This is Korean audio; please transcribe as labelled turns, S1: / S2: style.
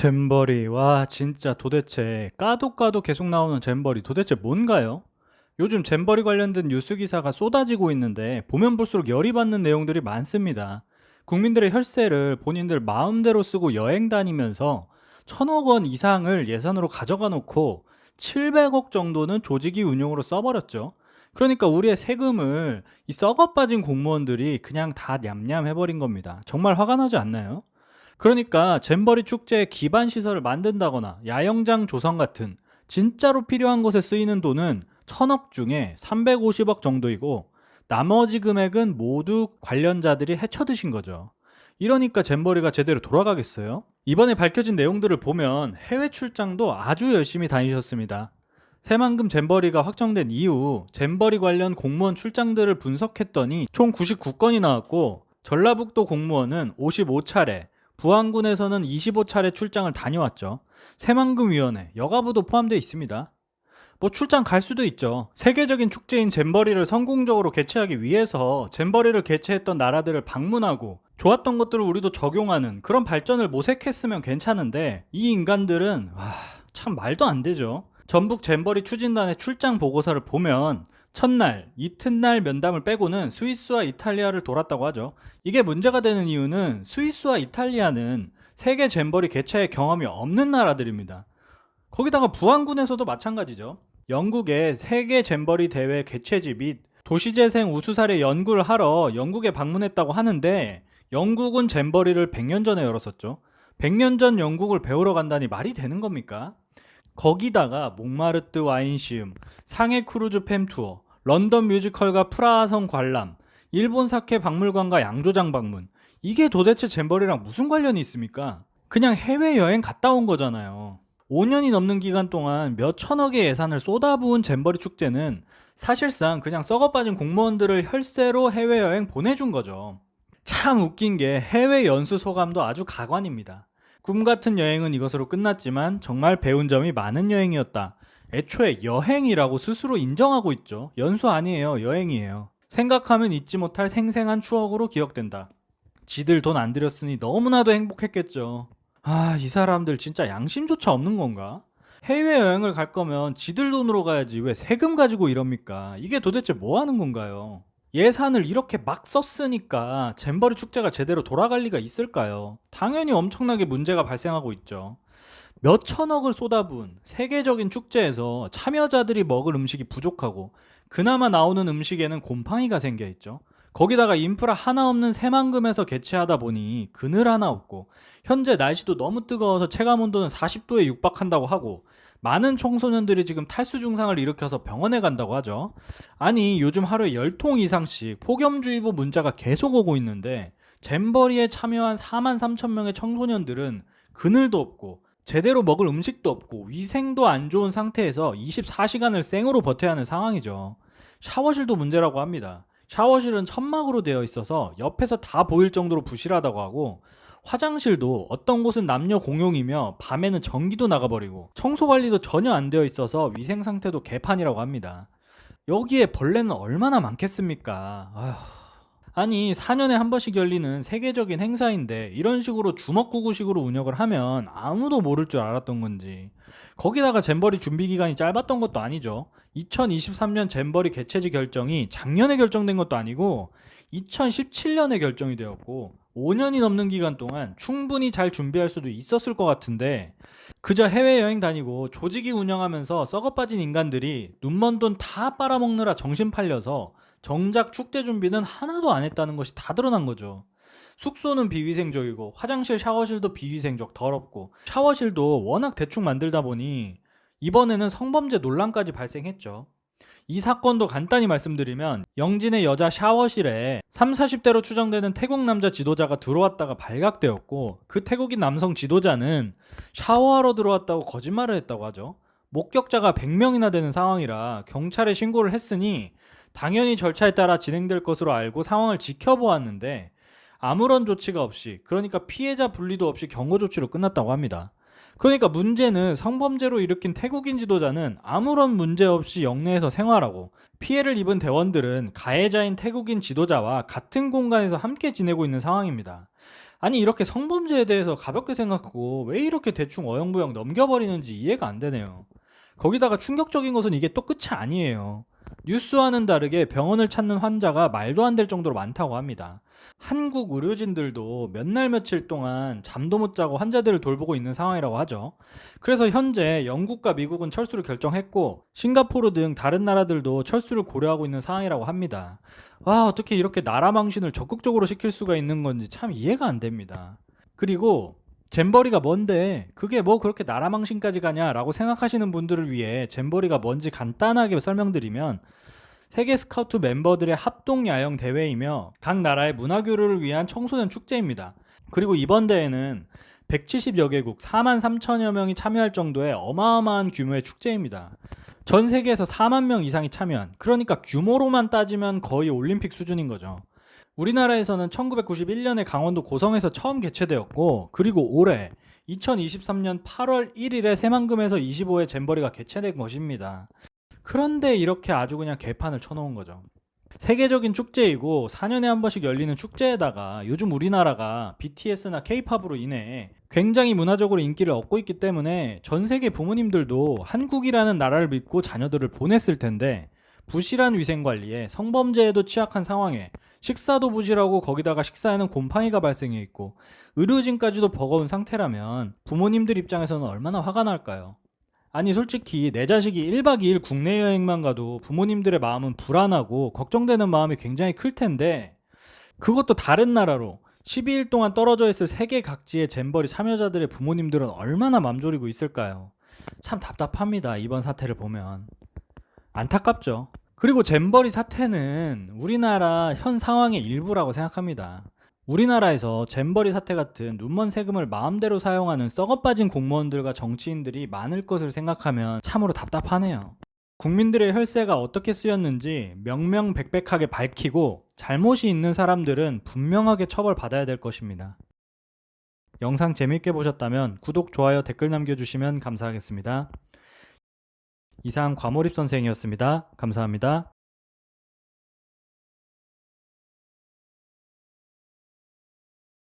S1: 잼버리 와 진짜 도대체 까도 까도 계속 나오는 잼버리 도대체 뭔가요? 요즘 잼버리 관련된 뉴스 기사가 쏟아지고 있는데 보면 볼수록 열이 받는 내용들이 많습니다. 국민들의 혈세를 본인들 마음대로 쓰고 여행 다니면서 천억 원 이상을 예산으로 가져가 놓고 700억 정도는 조직이 운용으로 써버렸죠. 그러니까 우리의 세금을 이 썩어 빠진 공무원들이 그냥 다 냠냠 해버린 겁니다. 정말 화가 나지 않나요? 그러니까 잼버리 축제에 기반 시설을 만든다거나 야영장 조성 같은 진짜로 필요한 곳에 쓰이는 돈은 천억 중에 350억 정도이고 나머지 금액은 모두 관련자들이 헤쳐드신 거죠. 이러니까 잼버리가 제대로 돌아가겠어요? 이번에 밝혀진 내용들을 보면 해외 출장도 아주 열심히 다니셨습니다. 새만금 잼버리가 확정된 이후 잼버리 관련 공무원 출장들을 분석했더니 총 99건이 나왔고 전라북도 공무원은 55차례, 부안군에서는 25차례 출장을 다녀왔죠. 새만금위원회, 여가부도 포함되어 있습니다. 뭐 출장 갈 수도 있죠. 세계적인 축제인 잼버리를 성공적으로 개최하기 위해서 잼버리를 개최했던 나라들을 방문하고 좋았던 것들을 우리도 적용하는 그런 발전을 모색했으면 괜찮은데 이 인간들은 와, 참 말도 안 되죠. 전북 잼버리 추진단의 출장 보고서를 보면 첫날, 이튿날 면담을 빼고는 스위스와 이탈리아를 돌았다고 하죠. 이게 문제가 되는 이유는 스위스와 이탈리아는 세계 잼버리 개최의 경험이 없는 나라들입니다. 거기다가 부안군에서도 마찬가지죠. 영국의 세계 잼버리 대회 개최지 및 도시재생 우수사례 연구를 하러 영국에 방문했다고 하는데 영국은 잼버리를 100년 전에 열었었죠. 100년 전 영국을 배우러 간다니 말이 되는 겁니까? 거기다가 몽마르트 와인시음, 상해 크루즈 팸 투어, 런던 뮤지컬과 프라하성 관람, 일본 사케 박물관과 양조장 방문. 이게 도대체 잼버리랑 무슨 관련이 있습니까? 그냥 해외여행 갔다 온 거잖아요. 5년이 넘는 기간 동안 몇 천억의 예산을 쏟아부은 잼버리 축제는 사실상 그냥 썩어 빠진 공무원들을 혈세로 해외여행 보내준 거죠. 참 웃긴 게 해외 연수 소감도 아주 가관입니다. 꿈 같은 여행은 이것으로 끝났지만 정말 배운 점이 많은 여행이었다. 애초에 여행이라고 스스로 인정하고 있죠. 연수 아니에요. 여행이에요. 생각하면 잊지 못할 생생한 추억으로 기억된다. 지들 돈 안 들였으니 너무나도 행복했겠죠. 아, 이 사람들 진짜 양심조차 없는 건가? 해외여행을 갈 거면 지들 돈으로 가야지 왜 세금 가지고 이럽니까? 이게 도대체 뭐 하는 건가요? 예산을 이렇게 막 썼으니까 잼버리 축제가 제대로 돌아갈 리가 있을까요? 당연히 엄청나게 문제가 발생하고 있죠. 몇 천억을 쏟아부은 세계적인 축제에서 참여자들이 먹을 음식이 부족하고 그나마 나오는 음식에는 곰팡이가 생겨 있죠. 거기다가 인프라 하나 없는 새만금에서 개최하다 보니 그늘 하나 없고 현재 날씨도 너무 뜨거워서 체감 온도는 40도에 육박한다고 하고 많은 청소년들이 지금 탈수 증상을 일으켜서 병원에 간다고 하죠. 아니 요즘 하루에 10통 이상씩 폭염주의보 문자가 계속 오고 있는데 잼버리에 참여한 4만 3천 명의 청소년들은 그늘도 없고 제대로 먹을 음식도 없고 위생도 안 좋은 상태에서 24시간을 생으로 버텨야 하는 상황이죠. 샤워실도 문제라고 합니다. 샤워실은 천막으로 되어 있어서 옆에서 다 보일 정도로 부실하다고 하고 화장실도 어떤 곳은 남녀 공용이며 밤에는 전기도 나가버리고 청소 관리도 전혀 안 되어 있어서 위생 상태도 개판이라고 합니다. 여기에 벌레는 얼마나 많겠습니까? 아휴. 아니 4년에 한 번씩 열리는 세계적인 행사인데 이런 식으로 주먹구구식으로 운영을 하면 아무도 모를 줄 알았던 건지 거기다가 잼버리 준비 기간이 짧았던 것도 아니죠 2023년 잼버리 개최지 결정이 작년에 결정된 것도 아니고 2017년에 결정이 되었고 5년이 넘는 기간 동안 충분히 잘 준비할 수도 있었을 것 같은데 그저 해외여행 다니고 조직이 운영하면서 썩어빠진 인간들이 눈먼 돈 다 빨아먹느라 정신 팔려서 정작 축제 준비는 하나도 안 했다는 것이 다 드러난 거죠. 숙소는 비위생적이고 화장실 샤워실도 비위생적 더럽고 샤워실도 워낙 대충 만들다 보니 이번에는 성범죄 논란까지 발생했죠. 이 사건도 간단히 말씀드리면 영진의 여자 샤워실에 3, 40대로 추정되는 태국 남자 지도자가 들어왔다가 발각되었고 그 태국인 남성 지도자는 샤워하러 들어왔다고 거짓말을 했다고 하죠. 목격자가 100명이나 되는 상황이라 경찰에 신고를 했으니 당연히 절차에 따라 진행될 것으로 알고 상황을 지켜보았는데 아무런 조치가 없이 그러니까 피해자 분리도 없이 경고 조치로 끝났다고 합니다. 그러니까 문제는 성범죄로 일으킨 태국인 지도자는 아무런 문제 없이 영내에서 생활하고 피해를 입은 대원들은 가해자인 태국인 지도자와 같은 공간에서 함께 지내고 있는 상황입니다. 아니 이렇게 성범죄에 대해서 가볍게 생각하고 왜 이렇게 대충 어영부영 넘겨버리는지 이해가 안 되네요. 거기다가 충격적인 것은 이게 또 끝이 아니에요. 뉴스와는 다르게 병원을 찾는 환자가 말도 안 될 정도로 많다고 합니다. 한국 의료진들도 몇 날 며칠 동안 잠도 못 자고 환자들을 돌보고 있는 상황이라고 하죠. 그래서 현재 영국과 미국은 철수를 결정했고 싱가포르 등 다른 나라들도 철수를 고려하고 있는 상황이라고 합니다. 와, 어떻게 이렇게 나라 망신을 적극적으로 시킬 수가 있는 건지 참 이해가 안 됩니다. 그리고 잼버리가 뭔데 그게 뭐 그렇게 나라 망신까지 가냐라고 생각하시는 분들을 위해 잼버리가 뭔지 간단하게 설명드리면 세계 스카우트 멤버들의 합동 야영 대회이며 각 나라의 문화 교류를 위한 청소년 축제입니다. 그리고 이번 대회는 170여 개국 4만 3천여 명이 참여할 정도의 어마어마한 규모의 축제입니다. 전 세계에서 4만 명 이상이 참여한 그러니까 규모로만 따지면 거의 올림픽 수준인 거죠. 우리나라에서는 1991년에 강원도 고성에서 처음 개최되었고 그리고 올해 2023년 8월 1일에 새만금에서 25회 잼버리가 개최된 것입니다. 그런데 이렇게 아주 그냥 개판을 쳐놓은 거죠. 세계적인 축제이고 4년에 한 번씩 열리는 축제에다가 요즘 우리나라가 BTS나 K-팝으로 인해 굉장히 문화적으로 인기를 얻고 있기 때문에 전 세계 부모님들도 한국이라는 나라를 믿고 자녀들을 보냈을 텐데 부실한 위생 관리에 성범죄에도 취약한 상황에 식사도 부실하고 거기다가 식사에는 곰팡이가 발생해 있고 의료진까지도 버거운 상태라면 부모님들 입장에서는 얼마나 화가 날까요? 아니 솔직히 내 자식이 1박 2일 국내 여행만 가도 부모님들의 마음은 불안하고 걱정되는 마음이 굉장히 클 텐데 그것도 다른 나라로 12일 동안 떨어져 있을 세계 각지의 잼버리 참여자들의 부모님들은 얼마나 맘졸이고 있을까요? 참 답답합니다. 이번 사태를 보면. 안타깝죠. 그리고 잼버리 사태는 우리나라 현 상황의 일부라고 생각합니다. 우리나라에서 잼버리 사태 같은 눈먼 세금을 마음대로 사용하는 썩어빠진 공무원들과 정치인들이 많을 것을 생각하면 참으로 답답하네요. 국민들의 혈세가 어떻게 쓰였는지 명명백백하게 밝히고 잘못이 있는 사람들은 분명하게 처벌받아야 될 것입니다. 영상 재밌게 보셨다면 구독, 좋아요, 댓글 남겨주시면 감사하겠습니다. 이상 과몰입 선생이었습니다. 감사합니다.